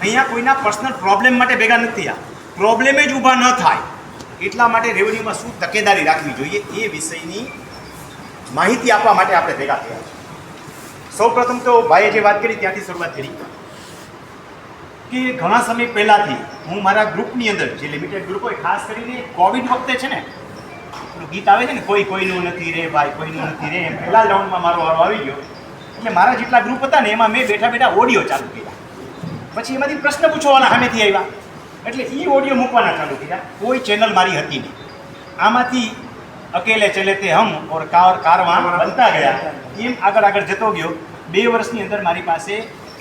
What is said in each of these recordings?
અહીંયા કોઈના personal problem માટે ભેગા નથી થયા. પ્રોબ્લેમે જ ઊભા ન થાય. એટલા માટે રેવન્યુમાં શું તકેદારી રાખવી જોઈએ એ વિષયની માહિતી આપવા માટે આપણે ભેગા થયા છીએ. સૌપ્રથમ તો ભાઈએ જે વાત કરી ત્યાંથી શરૂઆત કરી કે ઘણા સમય પહેલાંથી હું મારા ગ્રુપની અંદર, જે લિમિટેડ ગ્રુપ હોય, ખાસ કરીને કોવિડ વખતે છે ને ગીત આવે છે ને, કોઈ કોઈનું નથી રે ભાઈ, કોઈનું નથી રે એમ પહેલા રાઉન્ડમાં મારો વારો આવી ગયો. એટલે મારા જેટલા ગ્રુપ હતા ને, એમાં મેં બેઠા બેઠા ઓડિયો ચાલુ કર્યા. પછી એમાંથી પ્રશ્ન પૂછવાના સામેથી આવ્યા. એટલે એ ઓડિયો મૂકવાના ચાલુ કર્યા. કોઈ ચેનલ મારી હતી નહીં. આમાંથી અકેલે ચલે તે હમ ઓર કાર, કારવાન બનતા ગયા. એમ આગળ આગળ જતો ગયો. બે વર્ષની અંદર મારી પાસે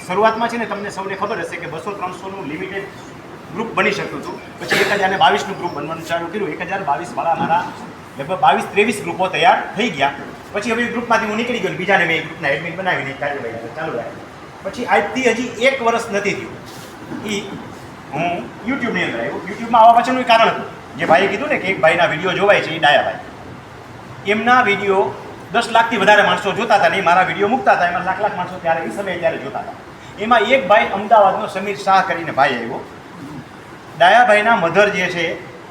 શરૂઆતમાં છે ને તમને સૌને ખબર હશે કે બસો ત્રણસોનું લિમિટેડ ગ્રુપ બની શકતું હતું. પછી એક હજાર બાવીસનું ગ્રુપ બનવાનું ચાલુ કર્યું. એક હજાર બાવીસ વાળા મારા લગભગ બાવીસ, ત્રેવીસ ગ્રુપો તૈયાર થઈ ગયા. પછી હવે ગ્રુપમાંથી હું નીકળી ગયો બીજાને મેં ગ્રુપના એડમિટ બનાવીને આગળ ચાલુ રાખી. પછી આજથી હજી એક વર્ષ નથી થયું. એ હું યુટ્યુબની અંદર આવ્યો. યુટ્યુબમાં આવવા પાછળનું કારણ હતું. જે ભાઈએ કીધું ને કે એક ભાઈના વીડિયો જોવાય છે એ ડાયાભાઈ. એમના વીડિયો દસ લાખથી વધારે માણસો જોતા હતા ને એ મારા વીડિયો મૂકતા હતા. એમાં લાખ લાખ માણસો ત્યારે એ સમયે ત્યારે જોતા હતા. એમાં એક ભાઈ અમદાવાદનો સમીર શાહ કરીને ભાઈ આવ્યો. ડાયાભાઈના મધર જે છે,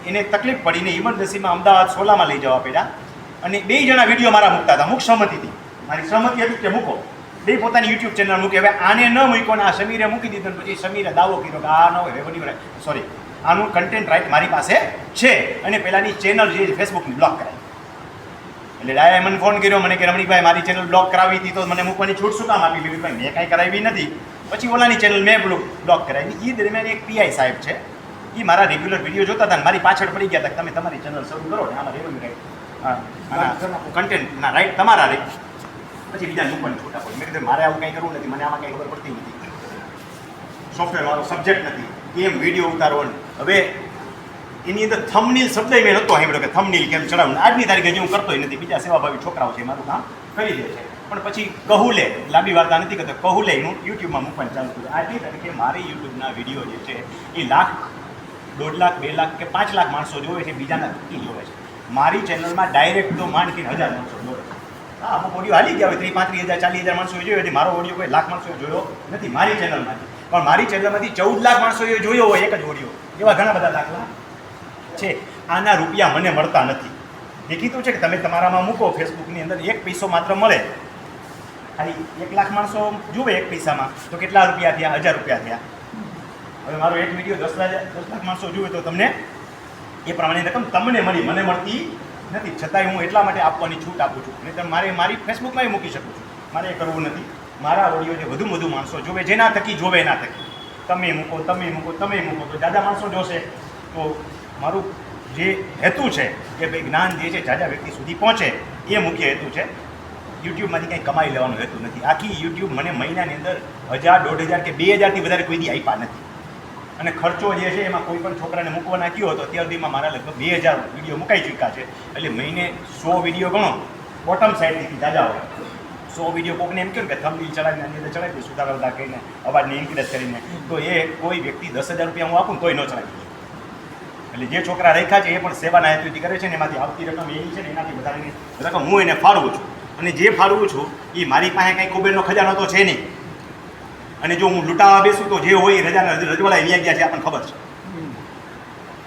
એને તકલીફ પડીને ઇમરજન્સીમાં અમદાવાદ સોલામાં લઈ જવા પડ્યા. અને બે જણા વીડિયો મારા મૂકતા હતા. મુખ સહમતિથી. મારી સહમતિ હતી કે મૂકો. બે પોતાની યુટ્યુબ ચેનલ મૂકી. હવે આને ન મૂક્યો ને આ સમીરે મૂકી દીધો ને પછી સમીરે દાવો કર્યો કે આ ન હોય રેવન્યુ સોરી આનું કન્ટેન્ટ રાઇટ મારી પાસે છે. અને પેલાની ચેનલ જે ફેસબુકની બ્લોક કરાવી એટલે ડાયાએ મને ફોન કર્યો મને કે રમણીકભાઈ મારી ચેનલ બ્લોક કરાવી હતી તો મને મૂકવાની છૂટ શું કામ આપી? વિવેકભાઈ મેં કાંઈ કરાવી નથી. પછી ઓલાની ચેનલ મેં બ્લોક કરાવી એ દરમિયાન એક પીઆઈ સાહેબ છે. એ મારા રેગ્યુલર વીડિયો જોતા હતા મારી પાછળ પડી ગયા હતા તમે તમારી ચેનલ શરૂ કરો ને આમાં રેવન્યુ રાઈટ કન્ટેન્ટ ના રાઈટ તમારા રાઈટ પછી બીજા પણ છૂટા પડે મેં કીધું, મારે આવું કંઈ કરવું નથી, મને આમાં કંઈ ખબર પડતી નથી. સોફ્ટવેર વાળો સબ્જેક્ટ નથી. કેમ વીડિયો ઉતારવો હવે એની અંદર થમનીલ શબ્દ મેં નહોતો સાંભળ્યો કે થમનીલ કેમ ચડાવવું આજની તારીખે હજી હું કરતો નથી. બીજા સેવાભાવી છોકરાઓ છે, મારું કામ કરી દે છે. પણ પછી કહુલે, લાંબી વાર્તા નથી કરતો, કહુલે હું યુટ્યુબમાં મૂકવાનું ચાલુ કર્યું. આજની તારીખે મારી યુટ્યુબના વીડિયો જે છે, એ લાખ, દોઢ લાખ, બે લાખ કે પાંચ લાખ માણસો જોવે છે, બીજાના જોવે છે. મારી ચેનલમાં ડાયરેક્ટ તો માંડકીને હજાર માણસો જોવે હા, અમુક ઓડિયો હાલી ગયા હોય, ત્રીસ પાંત્રીસ હજાર, ચાલીસ હજાર માણસો જોયો હોય મારો ઓડિયો કોઈ લાખ માણસો જોયો નથી, મારી ચેનલમાંથી પણ મારી ચેનલમાંથી ચૌદ લાખ માણસોએ જોયો હોય એક જ ઓડિયો એવા ઘણા બધા દાખલા છે. આના રૂપિયા મને મળતા નથી. દેખીતું છે કે તમે તમારામાં મૂકો, ફેસબુકની અંદર એક પૈસો માત્ર મળે. ખાલી એક લાખ માણસો જુએ એક પૈસામાં. તો કેટલા રૂપિયા થયા? હજાર રૂપિયા થયા. હવે મારો એક વીડિયો દસ લાખ દસ લાખ માણસો જુએ તો તમને એ પ્રમાણે રકમ તમને મળી. મને મળતી નથી. છતાંય હું એટલા માટે આપવાની છૂટ આપું છું. નહીં તો મારે મારી ફેસબુકમાં મૂકી શકું છું. મારે એ કરવું નથી. મારા ઓડિયો જે વધુ વધુ માણસો જોવે જેના થકી, જોવે એના થકી. તમે મૂકો તમે મૂકો તમે મૂકો. તો દાદા માણસો જોશે. તો મારું જે હેતુ છે કે ભાઈ જ્ઞાન જે છે, જાજા વ્યક્તિ સુધી પહોંચે, એ મુખ્ય હેતુ છે. યુટ્યુબમાંથી કંઈ કમાઈ લેવાનો હેતુ નથી. આખી યુટ્યુબ મને મહિનાની અંદર હજાર, દોઢ હજાર કે બે હજારથી વધારે કોઈ દી આપ્યા નથી. અને ખર્ચો જે છે એમાં કોઈ પણ છોકરાને મૂકવા નાખ્યો હતો, અત્યાર સુધીમાં મારા લગભગ બે હજાર વીડિયો મુકાઈ ચૂક્યા છે. એટલે મહિને સો વીડિયો ગણો બોટમ સાઈડથી જાજા હોય. સો વીડિયો કોકને એમ કહ્યું કે થંબી ચડાવીને આની અંદર ચડાવી દે સુધારતા કહીને અવાજને ઇન્ક્રીઝ કરીને. તો એ કોઈ વ્યક્તિ દસ હજાર રૂપિયા હું આપું તોય ન ચડાવી એટલે જે છોકરા રેખા છે એ પણ સેવાના હેતુથી કરે છે ને એમાંથી આવતી રકમ એની છે ને એનાથી વધારેની રકમ હું એને ફાળવું છું. અને જે ફાળવું છું, એ મારી પાસે કંઈ કુબેરનો ખજાનો તો છે નહીં. અને જો હું લૂંટાવા બેસું તો જે હોય એ રજાના રજવાડા અહીંયા ગયા છે, આપણને ખબર છે.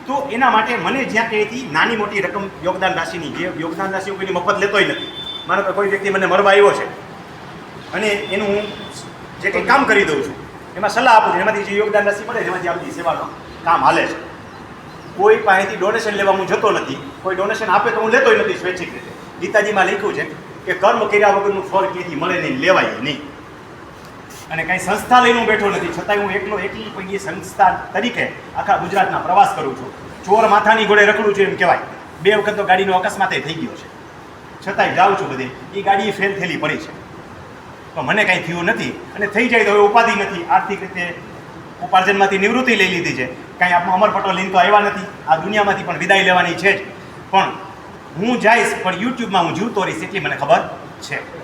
તો એના માટે મને જ્યાં કહીથી નાની મોટી રકમ યોગદાન રાશિની, જે યોગદાન રાશિ હું કોઈની મફત લેતોય નથી. માનો તો કોઈ વ્યક્તિ મને મળવા આવ્યો છે, અને એનું હું જે કંઈ કામ કરી દઉં છું, એમાં સલાહ આપું છું, એમાંથી જે યોગદાન રાશિ મળે એમાંથી એમાંથી આપણી સેવાનું કામ હાલે છે. કોઈ પાસેથી ડોનેશન લેવા હું જતો નથી, કોઈ ડોનેશન આપે તો હું લેતોય નથી, સ્વૈચ્છિક રીતે. ગીતાજીમાં લખ્યું છે કે કર્મ કર્યા વગરનું ફળ ક્યાંથી મળે નહીં, લેવાય નહીં. અને કાંઈ સંસ્થા લઈને હું બેઠો નથી. છતાંય હું એકલો એકલી કોઈ સંસ્થા તરીકે આખા ગુજરાતના પ્રવાસ કરું છું. ચોર માથાની ઘોડે રખડું છું એમ કહેવાય. બે વખત તો ગાડીનો અકસ્માતે થઈ ગયો છે. છતાંય જાઉં છું બધે. એ ગાડી ફેલ થયેલી પડી છે. તો મને કાંઈ થયું નથી. અને થઈ જાય તો હવે ઉપાધિ નથી. આર્થિક રીતે ઉપાર્જનમાંથી નિવૃત્તિ લઈ લીધી છે. કાંઈ આપણો અમર પટોલ લઈને તો આવ્યા નથી. આ દુનિયામાંથી પણ વિદાય લેવાની છે જ. પણ હું જઈશ, પણ યુટ્યુબમાં હું જીવતો રહીશ, એટલી મને ખબર છે.